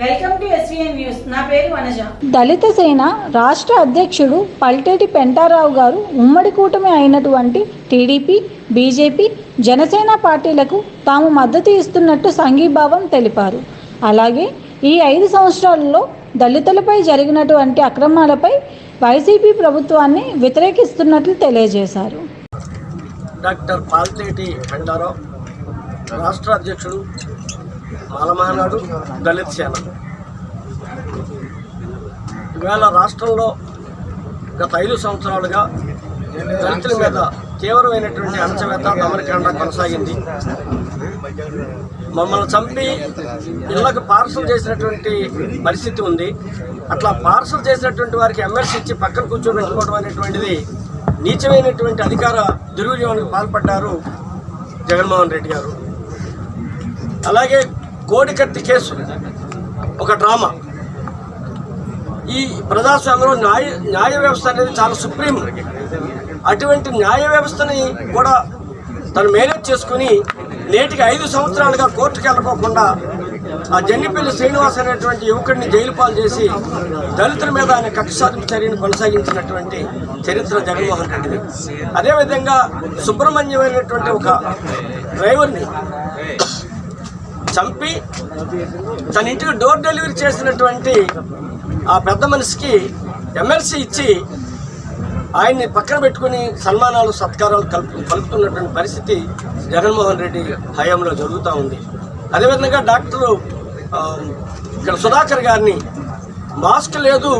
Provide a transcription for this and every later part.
Welcome to SVN news. నా పేరు వనజ. దళిత సేన రాష్ట్ర అధ్యక్షుడు పల్టేటి పెంటారావు గారు ఉమ్మడి కూటమి అయినటువంటి టీడీపీ బీజేపీ జనసేన పార్టీలకు తాము మద్దతు ఇస్తున్నట్టు సంఘీభావం తెలిపారు. అలాగే ఈ ఐదు సంవత్సరాలలో దళితులపై జరిగినటువంటి అక్రమాలపై వైసీపీ ప్రభుత్వాన్ని వ్యతిరేకిస్తున్నట్లు తెలియజేశారు. డాక్టర్ పాల్తేటి భండారావు రాష్ట్ర అధ్యక్షుడు మాలమహనాడు దళిత సేన. ఇవాళ రాష్ట్రంలో గత ఐదు సంవత్సరాలుగా దళితుల మీద తీవ్రమైనటువంటి అణచవేత దమనకాండ కొనసాగింది. మమ్మల్ని చంపి ఇళ్ళకు పార్సల్ చేసినటువంటి పరిస్థితి ఉంది. అట్లా పార్సల్ చేసినటువంటి వారికి ఎమ్మెల్సీ ఇచ్చి పక్కన కూర్చోబెట్టుకోవడం అనేటువంటిది నీచమైనటువంటి అధికార దుర్వినియోగానికి పాల్పడ్డారు జగన్మోహన్ రెడ్డి గారు. అలాగే కోడికత్తి కేసు. ఒక డ్రామా. ఈ ప్రజాస్వామ్యంలో న్యాయ న్యాయ వ్యవస్థ అనేది చాలా సుప్రీం. అటువంటి న్యాయ వ్యవస్థని కూడా తను మేనేజ్ చేసుకుని నేటికి ఐదు సంవత్సరాలుగా కోర్టుకు వెళ్ళకోకుండా ఆ జన్నిపల్లి శ్రీనివాస్ అనేటువంటి యువకుడిని జైలు పాలు చేసి దళితుల మీద ఆయన కక్ష సాధింపు చర్యను కొనసాగించినటువంటి చరిత్ర జగన్మోహన్ రెడ్డిది. అదేవిధంగా సుబ్రహ్మణ్యం అనేటువంటి ఒక డ్రైవర్ని చంపి తన ఇంటికి డోర్ డెలివరీ చేసినటువంటి ఆ పెద్ద మనిషికి ఎమ్మెల్సీ ఇచ్చి ఆయన్ని పక్కన పెట్టుకుని సన్మానాలు సత్కారాలు కలుపు కలుపుతున్నటువంటి పరిస్థితి జగన్మోహన్ రెడ్డి హయాంలో జరుగుతూ ఉంది. అదేవిధంగా డాక్టరు ఇక్కడ సుధాకర్ గారిని మాస్క్ లేదు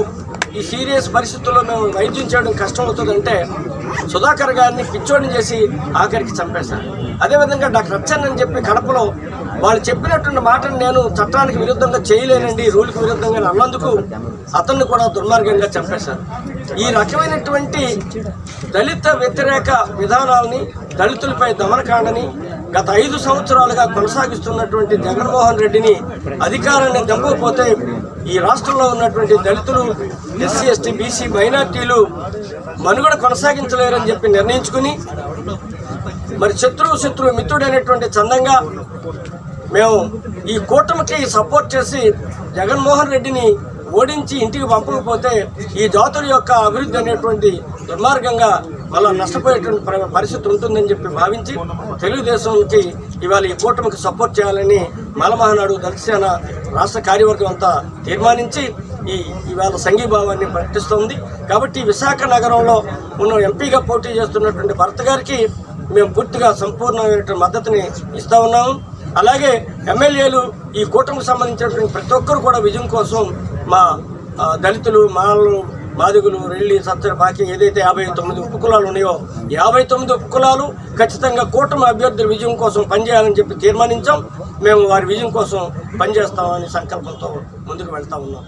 ఈ సీరియస్ పరిస్థితుల్లో మేము వైద్యం చేయడం కష్టం అవుతుందంటే సుధాకర్ గారిని పిచ్చోడిని చేసి ఆఖరికి చంపేశారు. అదేవిధంగా డాక్టర్ రచ్చన్ అని చెప్పి కడపలో వాళ్ళు చెప్పినటువంటి మాటను నేను చట్టానికి విరుద్ధంగా చేయలేనండి రూల్కి విరుద్ధంగా అన్నందుకు అతన్ని కూడా దుర్మార్గంగా చంపేశారు. ఈ రకమైనటువంటి దళిత వ్యతిరేక విధానాలని దళితులపై దమనకాండని గత ఐదు సంవత్సరాలుగా కొనసాగిస్తున్నటువంటి జగన్మోహన్ రెడ్డిని అధికారాన్ని దంపకపోతే ఈ రాష్ట్రంలో ఉన్నటువంటి దళితులు ఎస్సీ ఎస్టీ బీసీ మైనార్టీలు మనుగడ కొనసాగించలేరని చెప్పి నిర్ణయించుకుని మరి శత్రువు శత్రువు మిత్రుడైనటువంటి చందంగా మేము ఈ కూటమికి సపోర్ట్ చేసి జగన్మోహన్ రెడ్డిని ఓడించి ఇంటికి పంపకపోతే ఈ జాతుల యొక్క అభివృద్ధి అనేటువంటి దుర్మార్గంగా మళ్ళా నష్టపోయేటువంటి పరిస్థితి ఉంటుందని చెప్పి భావించి తెలుగుదేశంకి ఇవాళ ఈ కూటమికి సపోర్ట్ చేయాలని మలమహనాడు దళితసేన రాష్ట్ర కార్యవర్గం అంతా తీర్మానించి ఈ ఇవాళ సంఘీభావాన్ని ప్రకటిస్తోంది. కాబట్టి విశాఖ నగరంలో ఉన్న ఎంపీగా పోటీ చేస్తున్నటువంటి భర్త గారికి మేము పూర్తిగా సంపూర్ణమైనటువంటి మద్దతుని ఇస్తా ఉన్నాము. అలాగే ఎమ్మెల్యేలు ఈ కూటమికి సంబంధించినటువంటి ప్రతి ఒక్కరు కూడా విజయం కోసం మా దళితులు మాలలు మాదిగులు రెల్లి సత్తర బాకీ ఏదైతే యాభై తొమ్మిది ఉపకులాలు ఉన్నాయో యాభై తొమ్మిది ఉపకులాలు ఖచ్చితంగా కూటమి అభ్యర్థుల విజయం కోసం పనిచేయాలని చెప్పి తీర్మానించాం. మేము వారి విజయం కోసం పనిచేస్తామని సంకల్పంతో ముందుకు వెళ్తా ఉన్నాం.